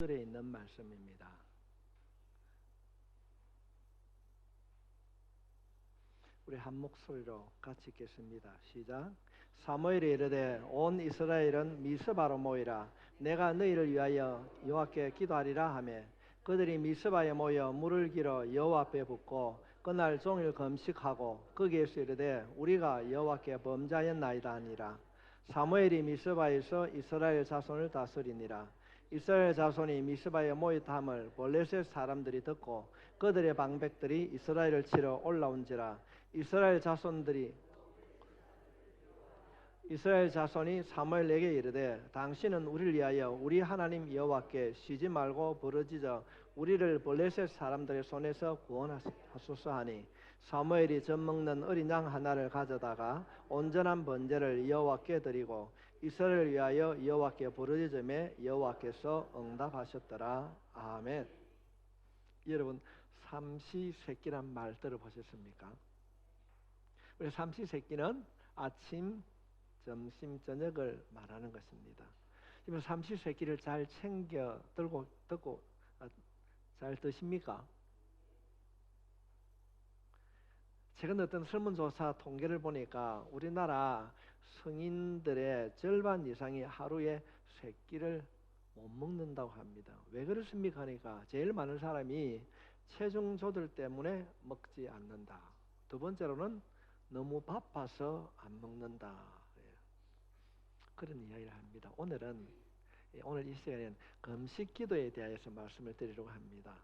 들에 있는 말씀입니다. 우리 한 목소리로 같이 읽겠습니다. 시작. 사무엘이 이르되 온 이스라엘은 미스바로 모이라 내가 너희를 위하여 여호와께 기도하리라 하매 그들이 미스바에 모여 물을 길어 여호와 앞에 붓고 그날 종일 금식하고 거기에서 이르되 우리가 여호와께 범자였나이다 하니라 사무엘이 미스바에서 이스라엘 자손을 다스리니라 이스라엘 자손이 미스바에 모였함을 볼레셋 사람들이 듣고 그들의 방백들이 이스라엘을 치러 올라온지라 이스라엘 자손들이 이스라엘 자손이 사무엘에게 이르되 당신은 우리를 위하여 우리 하나님 여호와께 쉬지 말고 부르짖어 우리를 블레셋 사람들의 손에서 구원하소서 하니 사무엘이 젖 먹는 어린 양 하나를 가져다가 온전한 번제를 여호와께 드리고 이스라엘을 위하여 여호와께 부르짖음에 여호와께서 응답하셨더라 아멘. 여러분 삼시세끼란 말 들어보셨습니까? 우리 삼시세끼는 아침, 점심, 저녁을 말하는 것입니다. 그러면 삼시세끼를 잘 챙겨 들고 듣고 아, 잘 드십니까? 최근 어떤 설문조사 통계를 보니까 우리나라 성인들의 절반 이상이 하루에 세 끼를 못 먹는다고 합니다. 왜 그렇습니까? 하니까 제일 많은 사람이 체중 조절 때문에 먹지 않는다. 두 번째로는 너무 바빠서 안 먹는다. 예. 그런 이야기를 합니다. 오늘은 예, 오늘 이 시간에는 금식 기도에 대해서 말씀을 드리려고 합니다.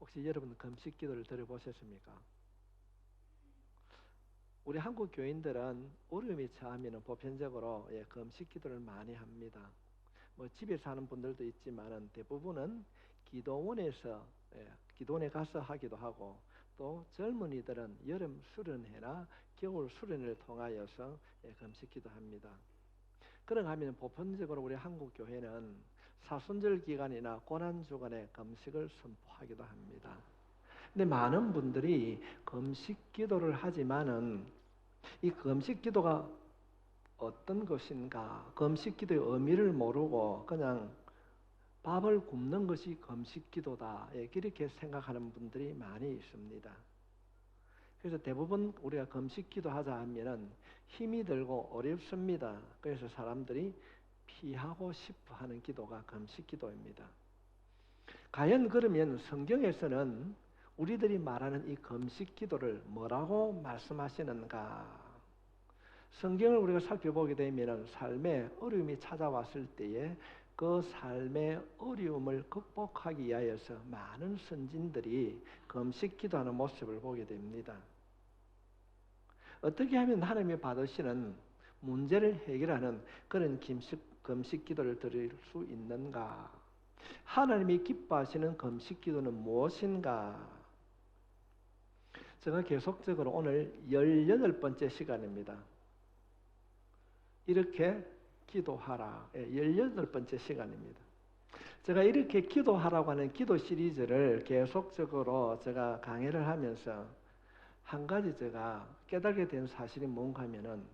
혹시 여러분 금식 기도를 들어보셨습니까? 우리 한국 교인들은 어려움이 처하면 보편적으로 예, 금식 기도를 많이 합니다. 뭐 집에서 하는 분들도 있지만은 대부분은 기도원에서 예, 기도원에 가서 하기도 하고 또 젊은이들은 여름 수련회나 겨울 수련회를 통하여서 예, 금식 기도 합니다. 그런가 하면 보편적으로 우리 한국 교회는 사순절 기간이나 고난 주간에 금식을 선포하기도 합니다. 근데 많은 분들이 금식 기도를 하지만은 이 금식 기도가 어떤 것인가, 금식 기도의 의미를 모르고 그냥 밥을 굶는 것이 금식 기도다. 이렇게 생각하는 분들이 많이 있습니다. 그래서 대부분 우리가 금식 기도하자 하면은 힘이 들고 어렵습니다. 그래서 사람들이 피하고 싶어 하는 기도가 금식 기도입니다. 과연 그러면 성경에서는 우리들이 말하는 이 금식 기도를 뭐라고 말씀하시는가? 성경을 우리가 살펴보게 되면 삶에 어려움이 찾아왔을 때에 그 삶의 어려움을 극복하기 위하여서 많은 선진들이 금식 기도하는 모습을 보게 됩니다. 어떻게 하면 하나님이 받으시는 문제를 해결하는 그런 금식, 금식 기도를 드릴 수 있는가? 하나님이 기뻐하시는 금식 기도는 무엇인가? 제가 계속적으로 오늘 18번째 시간입니다. 이렇게 기도하라. 18번째 예, 시간입니다. 제가 이렇게 기도하라고 하는 기도 시리즈를 계속적으로 제가 강의를 하면서 한 가지 제가 깨닫게 된 사실이 뭔가 하면은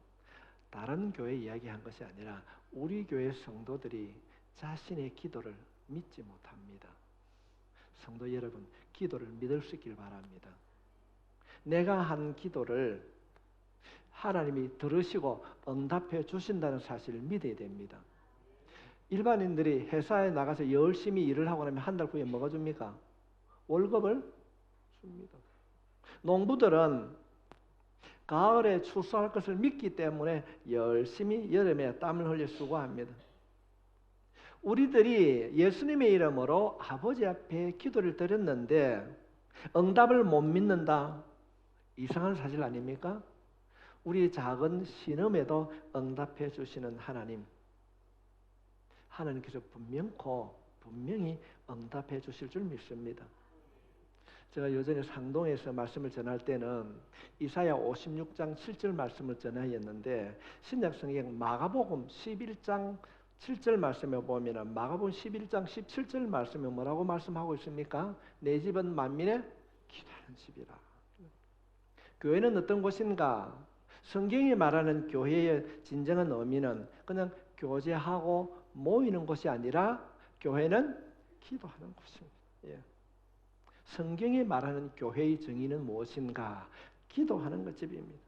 다른 교회 이야기한 것이 아니라 우리 교회 성도들이 자신의 기도를 믿지 못합니다. 성도 여러분, 기도를 믿을 수 있길 바랍니다. 내가 한 기도를 하나님이 들으시고 응답해 주신다는 사실을 믿어야 됩니다. 일반인들이 회사에 나가서 열심히 일을 하고 나면 한 달 후에 뭐가 줍니까? 월급을 줍니다. 농부들은 가을에 추수할 것을 믿기 때문에 열심히 여름에 땀을 흘려 수고합니다. 우리들이 예수님의 이름으로 아버지 앞에 기도를 드렸는데 응답을 못 믿는다. 이상한 사실 아닙니까? 우리 작은 신음에도 응답해 주시는 하나님. 하나님께서 분명코 분명히 응답해 주실 줄 믿습니다. 제가 요전에 상동에서 말씀을 전할 때는 이사야 56장 7절 말씀을 전하였는데 신약 성경 마가복음 11장 7절 말씀에 보면은 마가복음 11장 17절 말씀에 뭐라고 말씀하고 있습니까? 내 집은 만민의 기도하는 집이라. 교회는 어떤 곳인가? 성경이 말하는 교회의 진정한 의미는 그냥 교제하고 모이는 것이 아니라 교회는 기도하는 곳입니다. 예. 성경이 말하는 교회의 정의는 무엇인가? 기도하는 것집입니다.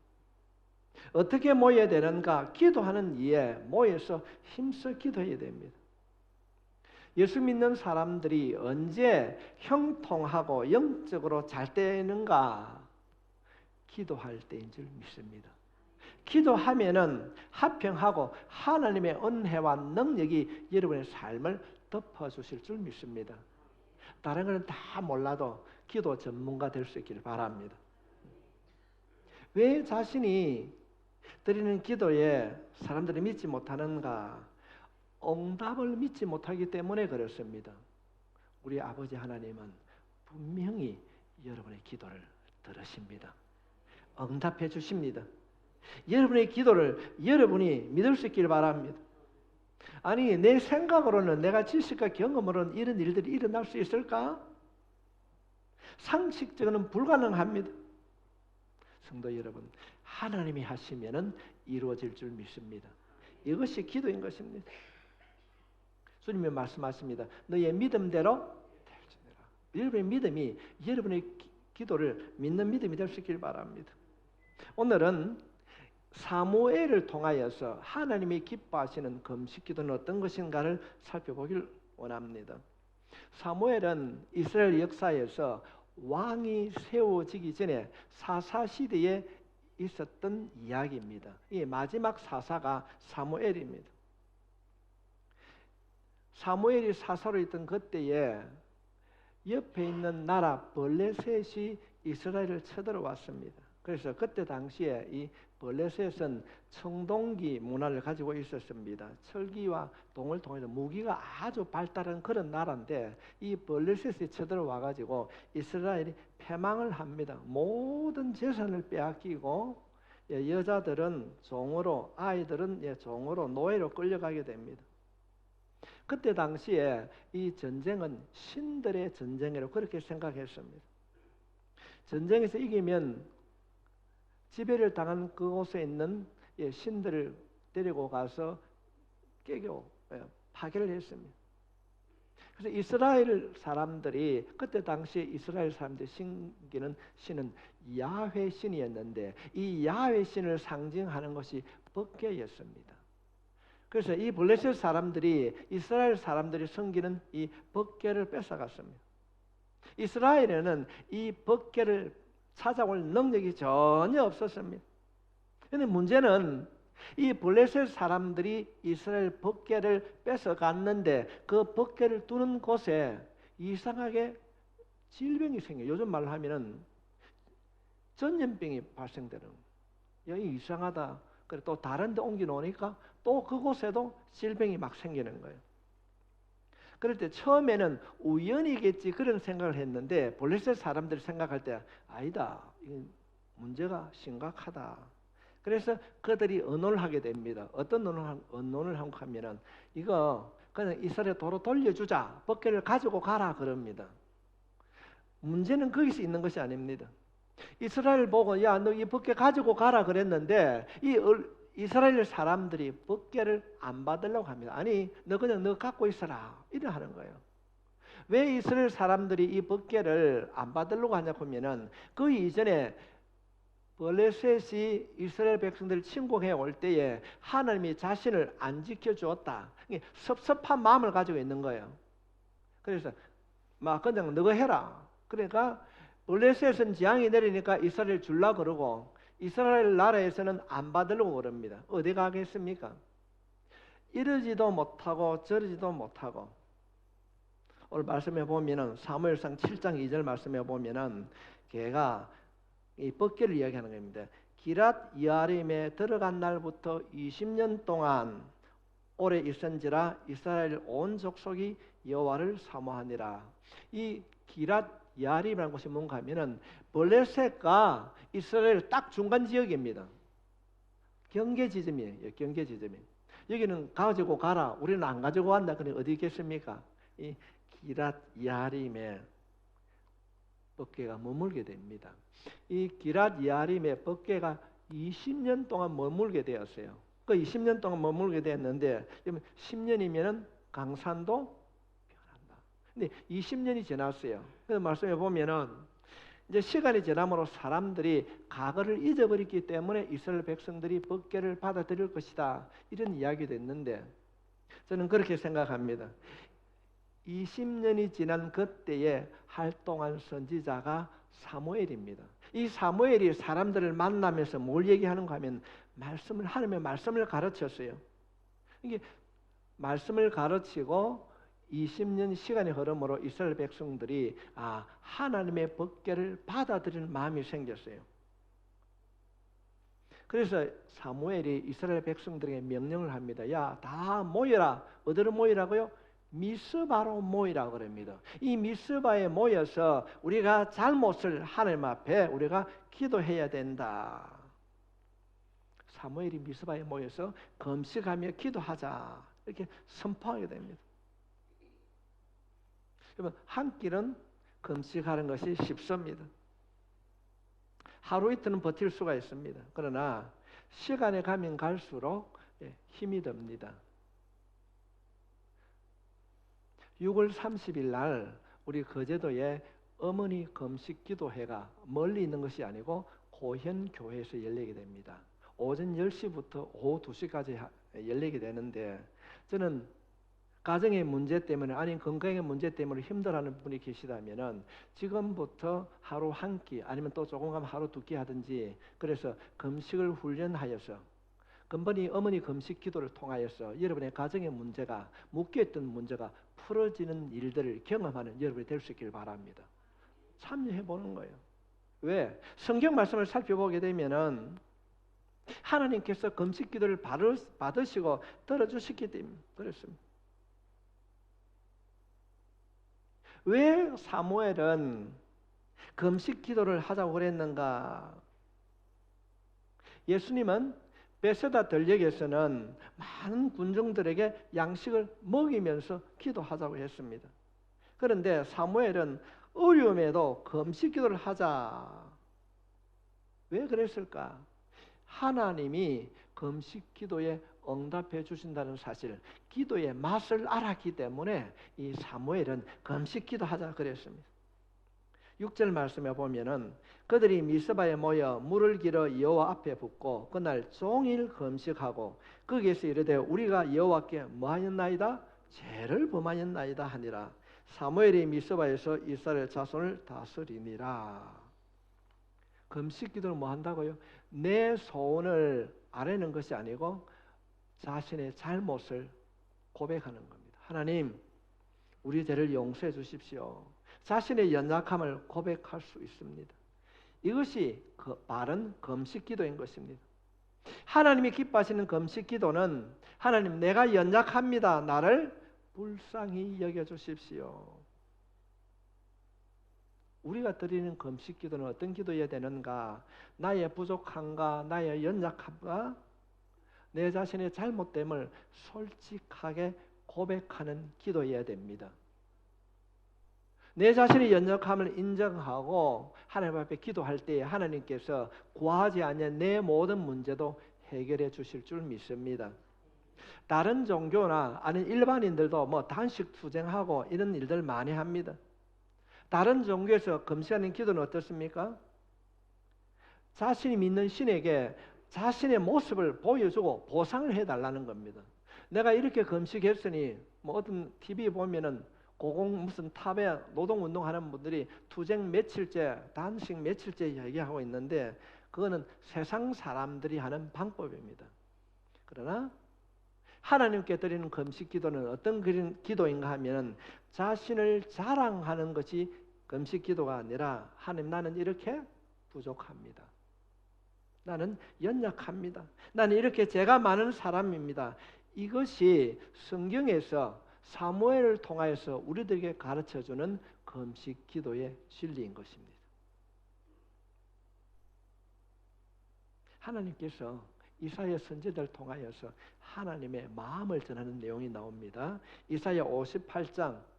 어떻게 모여야 되는가? 기도하는 이에 모여서 힘써 기도해야 됩니다. 예수 믿는 사람들이 언제 형통하고 영적으로 잘 되는가? 기도할 때인 줄 믿습니다. 기도하면은 합평하고 하나님의 은혜와 능력이 여러분의 삶을 덮어주실 줄 믿습니다. 다른 것은 다 몰라도 기도 전문가 될 수 있기를 바랍니다. 왜 자신이 드리는 기도에 사람들이 믿지 못하는가? 응답을 믿지 못하기 때문에 그렇습니다. 우리 아버지 하나님은 분명히 여러분의 기도를 들으십니다. 응답해 주십니다. 여러분의 기도를 여러분이 믿을 수 있길 바랍니다. 아니 내 생각으로는 내가 지식과 경험으로는 이런 일들이 일어날 수 있을까? 상식적으로는 불가능합니다. 성도 여러분, 하나님이 하시면은 이루어질 줄 믿습니다. 이것이 기도인 것입니다. 주님이 말씀하십니다. 너의 믿음대로 될지니라. 여러분의 믿음이 여러분의 기 도를 믿는 믿음이 될 수 있길 바랍니다. 오늘은 사무엘을 통하여서 하나님이 기뻐하시는 금식 기도는 어떤 것인가를 살펴보길 원합니다. 사무엘은 이스라엘 역사에서 왕이 세워지기 전에 사사 시대에 있었던 이야기입니다. 이 마지막 사사가 사무엘입니다. 사무엘이 사사로 있던 그때에 옆에 있는 나라 벌레셋이 이스라엘을 쳐들어왔습니다. 그래서 그때 당시에 이 벌레셋은 청동기 문화를 가지고 있었습니다. 철기와 동을 통해서 무기가 아주 발달한 그런 나라인데 이 벌레셋이 쳐들어와 가지고 이스라엘이 패망을 합니다. 모든 재산을 빼앗기고 예, 여자들은 종으로 아이들은 예, 종으로 노예로 끌려가게 됩니다. 그때 당시에 이 전쟁은 신들의 전쟁이라고 그렇게 생각했습니다. 전쟁에서 이기면 지배를 당한 그곳에 있는 예, 신들을 데리고 가서 깨고 예, 파괴를 했습니다. 그래서 이스라엘 사람들이 그때 당시에 이스라엘 사람들이 신기는 신은 야훼 신이었는데 이 야훼 신을 상징하는 것이 법궤였습니다. 그래서 이 블레셋 사람들이 이스라엘 사람들이 섬기는 이 법궤를 뺏어갔습니다. 이스라엘에는 이 법궤를 찾아올 능력이 전혀 없었습니다. 그런데 문제는 이 블레셋 사람들이 이스라엘 법계를 뺏어갔는데 그 법계를 두는 곳에 이상하게 질병이 생겨. 요즘 말로 하면은 전염병이 발생되는. 여기 이상하다. 그래 또 다른 데 옮겨 놓으니까 또 그곳에도 질병이 막 생기는 거예요. 그럴 때 처음에는 우연이겠지 그런 생각을 했는데 블레셋 사람들이 생각할 때 아니다. 문제가 심각하다. 그래서 그들이 언론을 하게 됩니다. 어떤 언론을 하고 하면은 이거 그냥 이스라엘 도로 돌려주자. 법계를 가지고 가라 그럽니다. 문제는 거기서 있는 것이 아닙니다. 이스라엘 보고 야 너 이 법계 가지고 가라 그랬는데 이 이스라엘 사람들이 법계를 안 받으려고 합니다. 아니, 너 그냥 너 갖고 있어라. 이래 하는 거예요. 왜 이스라엘 사람들이 이 법계를 안 받으려고 하냐 보면은 그 이전에 벌레셋이 이스라엘 백성들을 침공해 올 때에 하나님이 자신을 안 지켜 주었다. 섭섭한 마음을 가지고 있는 거예요. 그래서 막 그냥 너가 해라. 그러니까 벌레셋은 지향이 내리니까 이스라엘 줄라 그러고 이스라엘 나라에서는 안 받으려고 그럽니다. 어디 가겠습니까? 이러지도 못하고 저러지도 못하고 오늘 말씀해 보면은 사무엘상 7장 2절 말씀해 보면은 걔가 이 법계를 이야기하는 겁니다. 기랏 이아림에 들어간 날부터 20년 동안 오래 있은지라 이스라엘 온 족속이 여호와를 사모하니라. 이 기랏 이아림이라는 곳이 뭔가 하면은 블레셋과 이스라엘 딱 중간 지역입니다. 경계 지점이에요. 경계 지점이. 여기는 가지고 가라. 우리는 안 가지고 간다. 그럼 어디 있겠습니까? 이 기랏 야림에 법계가 머물게 됩니다. 이 기랏 야림의 법계가 20년 동안 머물게 되었어요. 그 20년 동안 머물게 되었는데 10년이면은 강산도. 근데 20년이 지났어요. 그 말씀해 보면은 이제 시간이 지남으로 사람들이 과거를 잊어버렸기 때문에 이스라엘 백성들이 법궤를 받아들일 것이다. 이런 이야기도 있는데 저는 그렇게 생각합니다. 20년이 지난 그때에 활동한 선지자가 사무엘입니다. 이 사무엘이 사람들을 만나면서 뭘 얘기하는가 하면 말씀을 하나님의 말씀을 가르쳤어요. 이게 말씀을 가르치고 20년 시간이 흐름으로 이스라엘 백성들이 아 하나님의 법궤를 받아들이는 마음이 생겼어요. 그래서 사무엘이 이스라엘 백성들에게 명령을 합니다. 야, 다 모여라. 어디로 모이라고요? 미스바로 모이라 그럽니다. 이 미스바에 모여서 우리가 잘못을 하나님 앞에 우리가 기도해야 된다. 사무엘이 미스바에 모여서 금식하며 기도하자. 이렇게 선포하게 됩니다. 그러면 한 끼는 금식하는 것이 쉽습니다. 하루 이틀은 버틸 수가 있습니다. 그러나 시간이 가면 갈수록 예, 힘이 듭니다. 6월 30일 날 우리 거제도에 어머니 금식 기도회가 멀리 있는 것이 아니고 고현 교회에서 열리게 됩니다. 오전 10시부터 오후 2시까지 열리게 되는데 저는 가정의 문제 때문에 아니면 건강의 문제 때문에 힘들어하는 분이 계시다면은 지금부터 하루 한 끼 아니면 또 조금 가면 하루 두 끼 하든지 그래서 금식을 훈련하여서 근본이 어머니 금식 기도를 통하여서 여러분의 가정의 문제가 묶여있던 문제가 풀어지는 일들을 경험하는 여러분이 될 수 있길 바랍니다. 참여해 보는 거예요. 왜? 성경 말씀을 살펴보게 되면은 하나님께서 금식 기도를 받으시고 들어주시기 때문에 그렇습니다. 왜 사무엘은 금식 기도를 하자고 그랬는가? 예수님은 베세다 들녘에서는 많은 군중들에게 양식을 먹이면서 기도하자고 했습니다. 그런데 사무엘은 어려움에도 금식 기도를 하자. 왜 그랬을까? 하나님이 금식 기도에 응답해 주신다는 사실, 기도의 맛을 알았기 때문에 이 사무엘은 금식 기도하자 그랬습니다. 6절 말씀에 보면은 그들이 미스바에 모여 물을 길어 여호와 앞에 붓고 그날 종일 금식하고 거기에서 이르되 우리가 여호와께 뭐하였나이다? 죄를 범하였나이다 하니라. 사무엘이 미스바에서 이스라엘 자손을 다스리니라 금식 기도는 뭐 한다고요? 내 소원을 아뢰는 것이 아니고 자신의 잘못을 고백하는 겁니다. 하나님, 우리 죄를 용서해 주십시오. 자신의 연약함을 고백할 수 있습니다. 이것이 그 바른 금식 기도인 것입니다. 하나님이 기뻐하시는 금식 기도는 하나님 내가 연약합니다. 나를 불쌍히 여겨 주십시오. 우리가 드리는 금식 기도는 어떤 기도여야 되는가? 나의 부족함과 나의 연약함과 내 자신의 잘못됨을 솔직하게 고백하는 기도여야 됩니다. 내 자신의 연약함을 인정하고 하나님 앞에 기도할 때 하나님께서 구하지 않는 내 모든 문제도 해결해 주실 줄 믿습니다. 다른 종교나 아닌 일반인들도 뭐 단식 투쟁하고 이런 일들 많이 합니다. 다른 종교에서 금시하는 기도는 어떻습니까? 자신이 믿는 신에게 자신의 모습을 보여주고 보상을 해달라는 겁니다. 내가 이렇게 금식했으니 뭐 어떤 TV 보면은 고공 무슨 탑에 노동 운동하는 분들이 투쟁 며칠째, 단식 며칠째 얘기하고 있는데 그거는 세상 사람들이 하는 방법입니다. 그러나 하나님께 드리는 금식 기도는 어떤 기도인가 하면 자신을 자랑하는 것이 금식 기도가 아니라 하나님 나는 이렇게 부족합니다. 나는 연약합니다. 나는 이렇게 죄가 많은 사람입니다. 이것이 성경에서 사무엘을 통하여서 우리들에게 가르쳐 주는 금식 기도의 진리인 것입니다. 하나님께서 이사야 선지자를 통하여서 하나님의 마음을 전하는 내용이 나옵니다. 이사야 58장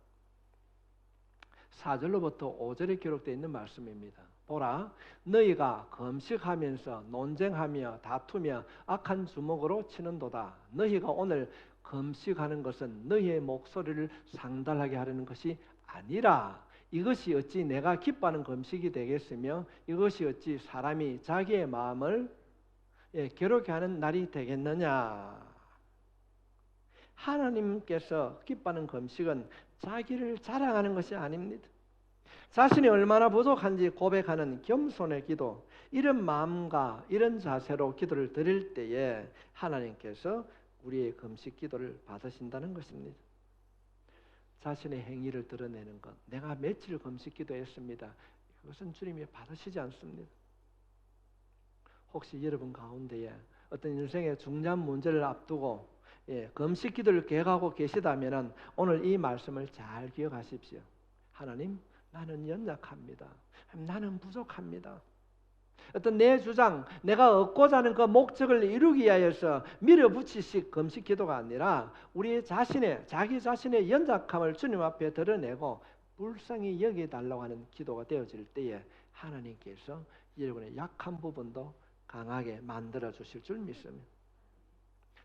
4절로부터 5절에 기록되어 있는 말씀입니다. 보라 너희가 금식하면서 논쟁하며 다투며 악한 주먹으로 치는도다 너희가 오늘 금식하는 것은 너희의 목소리를 상달하게 하려는 것이 아니라 이것이 어찌 내가 기뻐하는 금식이 되겠으며 이것이 어찌 사람이 자기의 마음을 예, 괴롭게 하는 날이 되겠느냐. 하나님께서 기뻐하는 금식은 자기를 자랑하는 것이 아닙니다. 자신이 얼마나 부족한지 고백하는 겸손의 기도, 이런 마음과 이런 자세로 기도를 드릴 때에 하나님께서 우리의 금식 기도를 받으신다는 것입니다. 자신의 행위를 드러내는 것, 내가 며칠 금식 기도했습니다. 이것은 주님이 받으시지 않습니다. 혹시 여러분 가운데에 어떤 인생의 중요한 문제를 앞두고 예, 금식 기도를 계획하고 계시다면 오늘 이 말씀을 잘 기억하십시오. 하나님, 나는 연약합니다. 나는 부족합니다. 어떤 내 주장, 내가 얻고자 하는 그 목적을 이루기 위하여서 밀어붙이식 금식 기도가 아니라 우리 자신의 자기 자신의 연약함을 주님 앞에 드러내고 불쌍히 여기 달라고 하는 기도가 되어질 때에 하나님께서 여러분의 약한 부분도 강하게 만들어 주실 줄 믿습니다.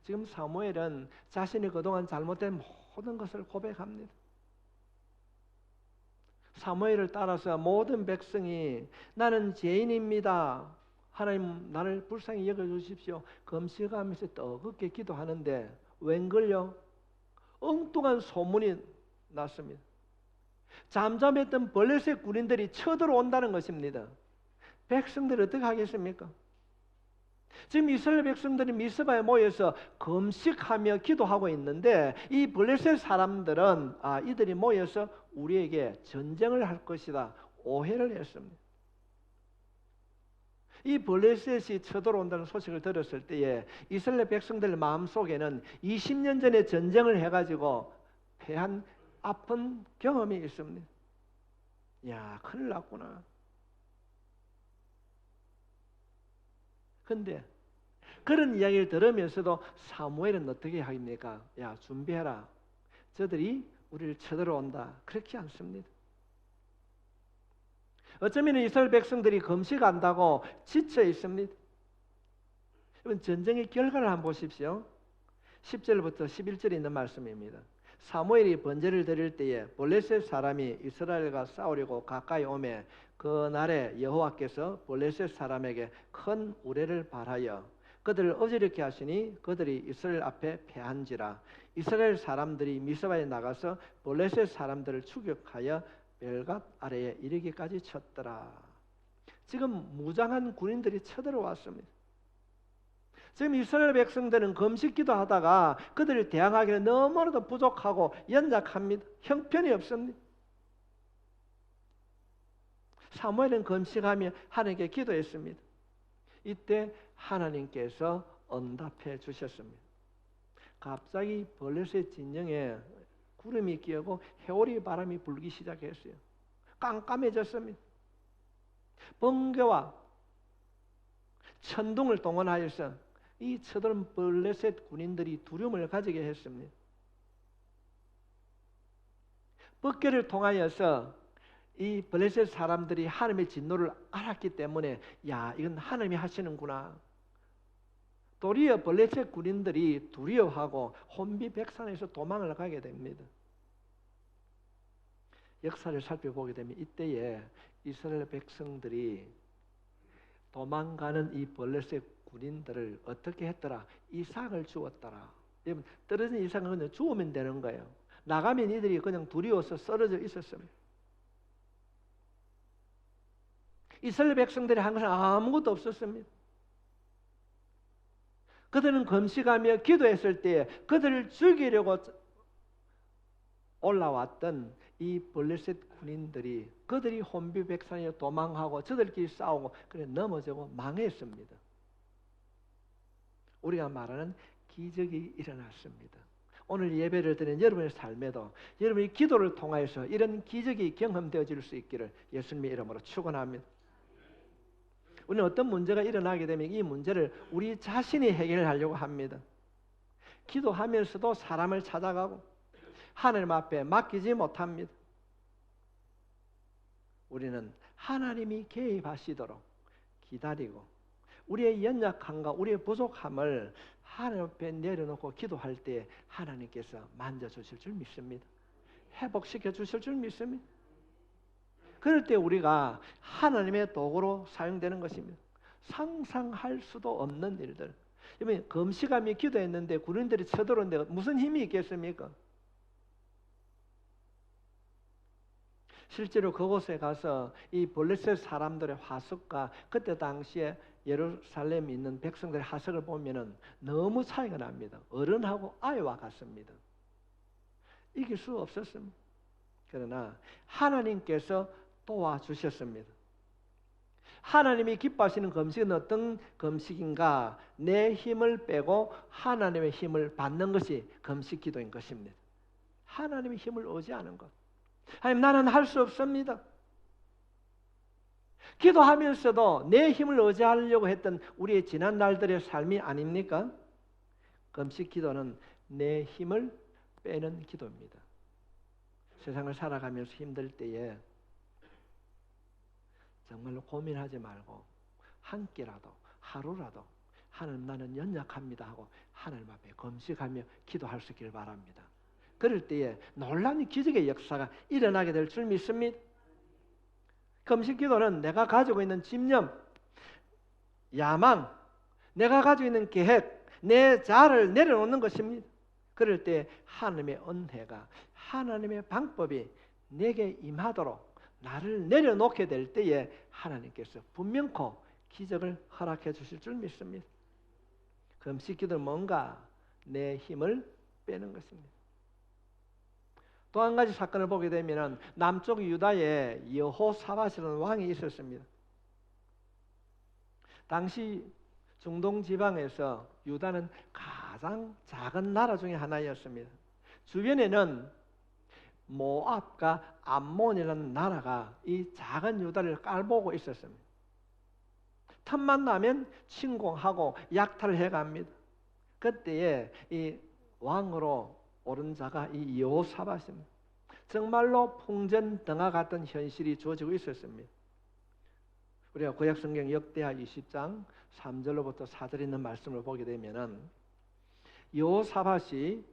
지금 사무엘은 자신이 그동안 잘못된 모든 것을 고백합니다. 사무엘을 따라서 모든 백성이 나는 죄인입니다. 하나님 나를 불쌍히 여겨 주십시오. 금식하면서 뜨겁게 기도하는데 웬걸요? 엉뚱한 소문이 났습니다. 잠잠했던 벌레의 군인들이 쳐들어온다는 것입니다. 백성들 어떻게 하겠습니까? 지금 이스라엘 백성들이 미스바에 모여서 금식하며 기도하고 있는데 이 블레셋 사람들은 아 이들이 모여서 우리에게 전쟁을 할 것이다 오해를 했습니다. 이 블레셋이 쳐들어온다는 소식을 들었을 때에 이스라엘 백성들 마음 속에는 20년 전에 전쟁을 해가지고 패한 아픈 경험이 있습니다. 야 큰일 났구나. 근데 그런 이야기를 들으면서도 사무엘은 어떻게 합니까? 야 준비해라. 저들이 우리를 쳐들어온다. 그렇지 않습니다. 어쩌면 이스라엘 백성들이 금식한다고 지쳐 있습니다. 여러분 전쟁의 결과를 한번 보십시오. 10절부터 11절에 있는 말씀입니다. 사무엘이 번제를 드릴 때에 볼레셋 사람이 이스라엘과 싸우려고 가까이 오매 그 날에 여호와께서 볼레셋 사람에게 큰 우레를 발하여 그들을 어지럽게 하시니 그들이 이스라엘 앞에 패한지라 이스라엘 사람들이 미스바에 나가서 볼레셋 사람들을 추격하여 벨갓 아래에 이르기까지 쳤더라. 지금 무장한 군인들이 쳐들어왔습니다. 지금 이스라엘 백성들은 금식기도 하다가 그들을 대항하기는 너무나도 부족하고 연약합니다. 형편이 없습니다. 사무엘은 금식하며 하나님께 기도했습니다. 이때 하나님께서 응답해 주셨습니다. 갑자기 벌레의 진영에 구름이 끼고 해오리 바람이 불기 시작했어요. 깜깜해졌습니다. 번개와 천둥을 동원하여서 이 쳐들은 벌레셋 군인들이 두려움을 가지게 했습니다. 벗개를 통하여서 이 블레셋 사람들이 하나님의 진노를 알았기 때문에 야 이건 하나님이 하시는구나. 도리어 블레셋 군인들이 두려워하고 혼비백산에서 도망을 가게 됩니다. 역사를 살펴보게 되면 이때에 이스라엘 백성들이 도망가는 이 블레셋 군인들을 어떻게 했더라? 이상을 주었더라. 여러분 떨어진 이상은 그냥 주우면 되는 거예요. 나가면 이들이 그냥 두려워서 쓰러져 있었습니다. 이스라엘 백성들이 한 것은 아무것도 없었습니다. 그들은 금식하며 기도했을 때 그들을 죽이려고 올라왔던 이 블레셋 군인들이 그들이 혼비 백산에 도망하고 저들끼리 싸우고 그래 넘어지고 망했습니다. 우리가 말하는 기적이 일어났습니다. 오늘 예배를 드리는 여러분의 삶에도 여러분이 기도를 통하여서 이런 기적이 경험되어질 수 있기를 예수님의 이름으로 축원합니다. 우리는 어떤 문제가 일어나게 되면 이 문제를 우리 자신이 해결하려고 합니다. 기도하면서도 사람을 찾아가고 하나님 앞에 맡기지 못합니다. 우리는 하나님이 개입하시도록 기다리고 우리의 연약함과 우리의 부족함을 하나님 앞에 내려놓고 기도할 때 하나님께서 만져주실 줄 믿습니다. 회복시켜 주실 줄 믿습니다. 그럴 때 우리가 하나님의 도구로 사용되는 것입니다. 상상할 수도 없는 일들. 여러분 금시감이 기도했는데 군인들이 쳐들어오는데 무슨 힘이 있겠습니까? 실제로 그곳에 가서 이 블레셋 사람들의 화석과 그때 당시에 예루살렘에 있는 백성들의 화석을 보면은 너무 차이가 납니다. 어른하고 아이와 같습니다. 이길 수 없었습니다. 그러나 하나님께서 도와주셨습니다. 하나님이 기뻐하시는 금식은 어떤 금식인가? 내 힘을 빼고 하나님의 힘을 받는 것이 금식 기도인 것입니다. 하나님의 힘을 의지하는 것. 하나님 나는 할 수 없습니다. 기도하면서도 내 힘을 의지하려고 했던 우리의 지난 날들의 삶이 아닙니까? 금식 기도는 내 힘을 빼는 기도입니다. 세상을 살아가면서 힘들 때에 정말로 고민하지 말고 한 끼라도 하루라도 하나님 나는 연약합니다 하고 하나님 앞에 금식하며 기도할 수 있기를 바랍니다. 그럴 때에 놀라운 기적의 역사가 일어나게 될 줄 믿습니다. 금식 기도는 내가 가지고 있는 집념, 야망, 내가 가지고 있는 계획, 내 자를 내려놓는 것입니다. 그럴 때 하나님의 은혜가 하나님의 방법이 내게 임하도록 나를 내려놓게 될 때에 하나님께서 분명코 기적을 허락해 주실 줄 믿습니다. 금식 기도는 뭔가 내 힘을 빼는 것입니다. 또 한 가지 사건을 보게 되면 남쪽 유다에 여호사밧이라는 왕이 있었습니다. 당시 중동 지방에서 유다는 가장 작은 나라 중에 하나였습니다. 주변에는 모압과 암몬이라는 나라가 이 작은 유다를 깔보고 있었습니다. 틈만 나면 침공하고 약탈을 해갑니다. 그때에 이 왕으로 오른 자가 이 여호사밧입니다. 정말로 풍전등화 같은 현실이 주어지고 있었습니다. 우리가 구약 성경 역대하 20장 3절로부터 4절 있는 말씀을 보게 되면은 여호사밧이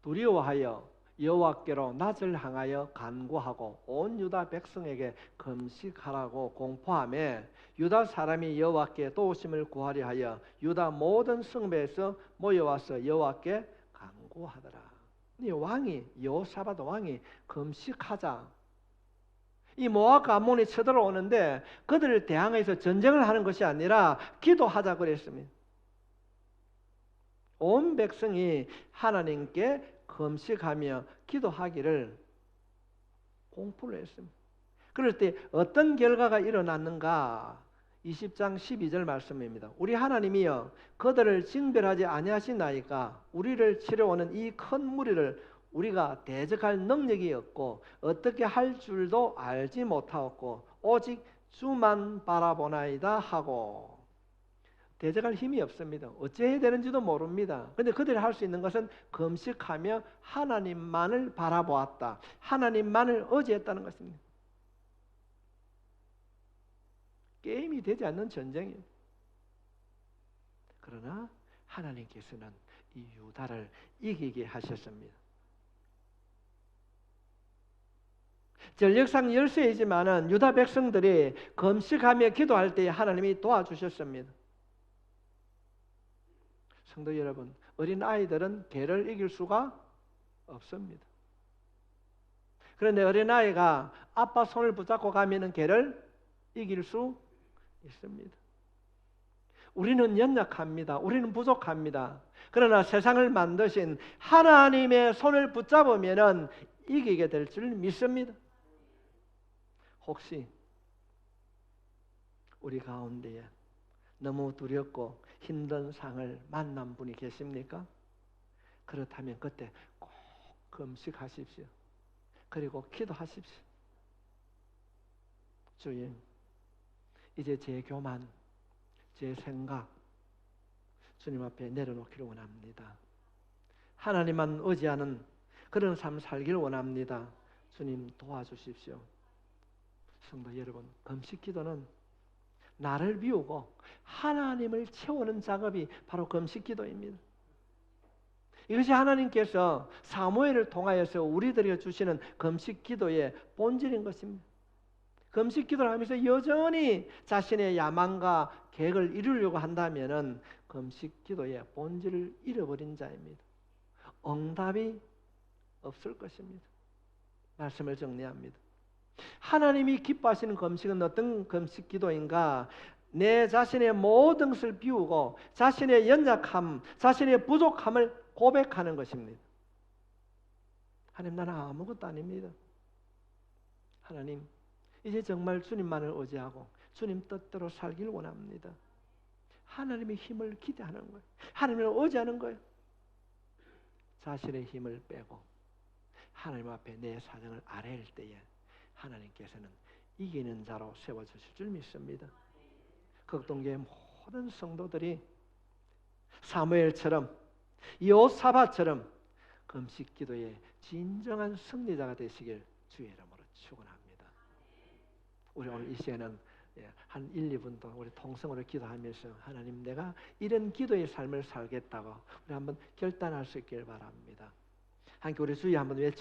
두려워하여 여호와께로 낮을 향하여 간구하고 온 유다 백성에게 금식하라고 공포하며 유다 사람이 여호와께 도우심을 구하려 하여 유다 모든 성배에서 모여와서 여호와께 간구하더라. 이 왕이 여호사밧 왕이 금식하자. 이 모압과 암몬이 쳐들어오는데 그들을 대항해서 전쟁을 하는 것이 아니라 기도하자 그랬습니다. 온 백성이 하나님께 금식하며 기도하기를 공포를 했습니다. 그럴 때 어떤 결과가 일어났는가? 20장 12절 말씀입니다. 우리 하나님이여 그들을 징별하지 아니하시나이까 우리를 치러오는 이 큰 무리를 우리가 대적할 능력이 없고 어떻게 할 줄도 알지 못하였고 오직 주만 바라보나이다 하고 대적할 힘이 없습니다. 어찌해야 되는지도 모릅니다. 근데 그들이 할 수 있는 것은 금식하며 하나님만을 바라보았다. 하나님만을 의지했다는 것입니다. 게임이 되지 않는 전쟁이에요. 그러나 하나님께서는 이 유다를 이기게 하셨습니다. 전력상 열쇠이지만은 유다 백성들이 금식하며 기도할 때 하나님이 도와주셨습니다. 성도 여러분, 어린 아이들은 개를 이길 수가 없습니다. 그런데 어린 아이가 아빠 손을 붙잡고 가면은 개를 이길 수 있습니다. 우리는 연약합니다. 우리는 부족합니다. 그러나 세상을 만드신 하나님의 손을 붙잡으면은 이기게 될 줄 믿습니다. 혹시 우리 가운데에 너무 두렵고 힘든 상을 만난 분이 계십니까? 그렇다면 그때 꼭 금식하십시오. 그리고 기도하십시오. 주님, 이제 제 교만, 제 생각, 주님 앞에 내려놓기를 원합니다. 하나님만 의지하는 그런 삶 살기를 원합니다. 주님 도와주십시오. 성도 여러분, 금식 기도는 나를 비우고 하나님을 채우는 작업이 바로 금식 기도입니다. 이것이 하나님께서 사무엘을 통하여서 우리들에게 주시는 금식 기도의 본질인 것입니다. 금식 기도를 하면서 여전히 자신의 야망과 계획을 이루려고 한다면은 금식 기도의 본질을 잃어버린 자입니다. 응답이 없을 것입니다. 말씀을 정리합니다. 하나님이 기뻐하시는 금식은 어떤 금식 기도인가? 내 자신의 모든 것을 비우고 자신의 연약함, 자신의 부족함을 고백하는 것입니다. 하나님 나는 아무것도 아닙니다. 하나님 이제 정말 주님만을 의지하고 주님 뜻대로 살길 원합니다. 하나님의 힘을 기대하는 거예요. 하나님을 의지하는 거예요. 자신의 힘을 빼고 하나님 앞에 내 사정을 아뢰일 때에 하나님께서는 이기는 자로 세워 주실 줄 믿습니다. 극동교의 모든 성도들이 사무엘처럼 요사바처럼 금식 기도의 진정한 승리자가 되시길 주의 이름으로 축원합니다. 우리 오늘 이 시간은 예, 한 1, 2분 동안 우리 통성으로 기도하면서 하나님 내가 이런 기도의 삶을 살겠다고 우리 한번 결단할 수 있길 바랍니다. 함께 우리 주의 한번 외쳐